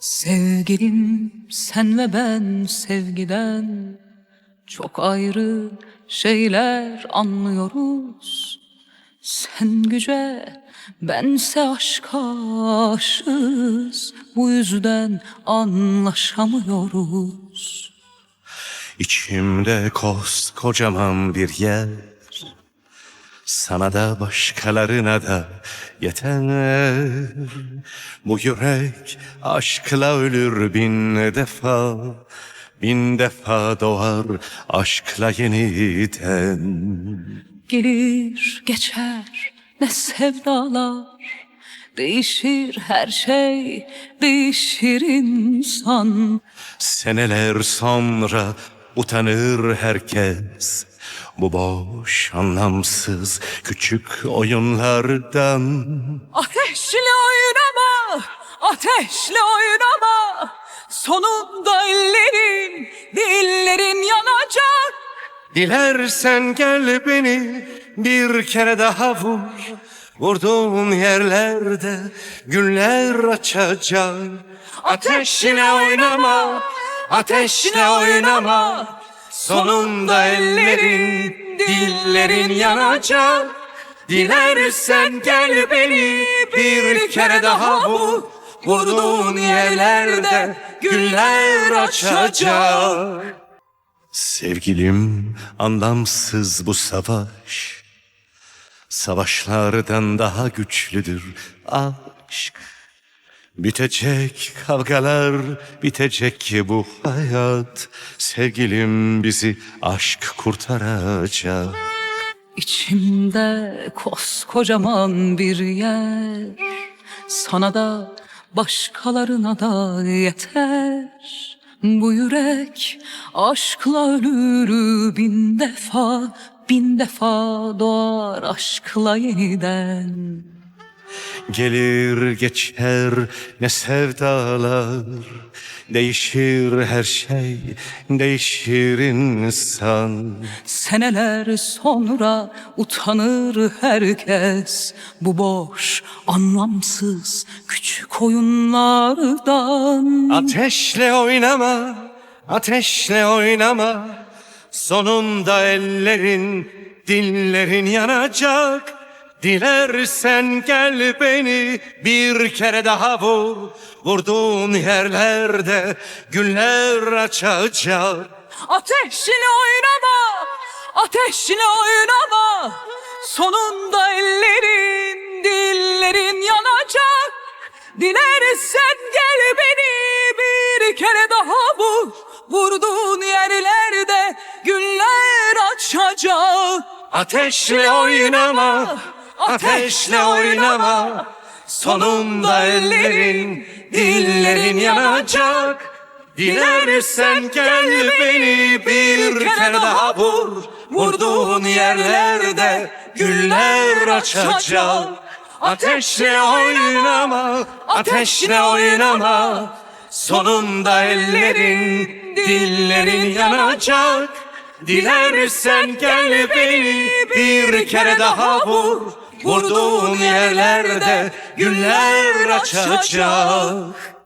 Sevgilim sen ve ben sevgiden çok ayrı şeyler anlıyoruz. Sen güce bense aşka aşığız. Bu yüzden anlaşamıyoruz. İçimde koskocaman bir yer Sana da başkalarına da yeter. Bu yürek aşkla ölür bin defa Bin defa doğar aşkla yeniden. Gelir geçer ne sevdalar. Değişir her şey değişir insan. Seneler sonra utanır herkes Bu boş anlamsız küçük oyunlardan. Ateşle oynama, ateşle oynama. Sonunda ellerin, dillerin yanacak. Dilersen gel beni bir kere daha vur. Vurduğun yerlerde güller açacak. Ateşle oynama, ateşle oynama Sonunda ellerin, dillerin yanacak Dilersen gel beni bir kere daha vur Vurduğun yerlerde güller açacak. Sevgilim anlamsız bu savaş. Savaşlardan daha güçlüdür aşk Bitecek kavgalar, bitecek bu hayat Sevgilim bizi aşk kurtaracak İçimde koskocaman bir yer. Sana da başkalarına da yeter. Bu yürek aşkla ölür bin defa, bin defa doğar aşkla yeniden. Gelir geçer ne sevdalar. Değişir her şey, değişir insan. Seneler sonra utanır herkes. Bu boş, anlamsız küçük oyunlardan. Ateşle oynama, ateşle oynama. Sonunda ellerin, dillerin yanacak Dilersen gel beni bir kere daha vur Vurduğun yerlerde güller açacak Ateşle oynama, ateşle oynama. Sonunda ellerin, dillerin yanacak. Dilersen gel beni bir kere daha vur. Vurduğun yerlerde güller açacak. Ateşle oynama, ateşle oynama. Sonunda ellerin, dillerin yanacak. Dilersen gel beni bir kere daha vur. Vurduğun yerlerde güller açacak. Ateşle oynama, ateşle oynama. Sonunda ellerin, dillerin yanacak. Dilersen gel beni bir kere daha vur Vurduğun yerlerde güller açacak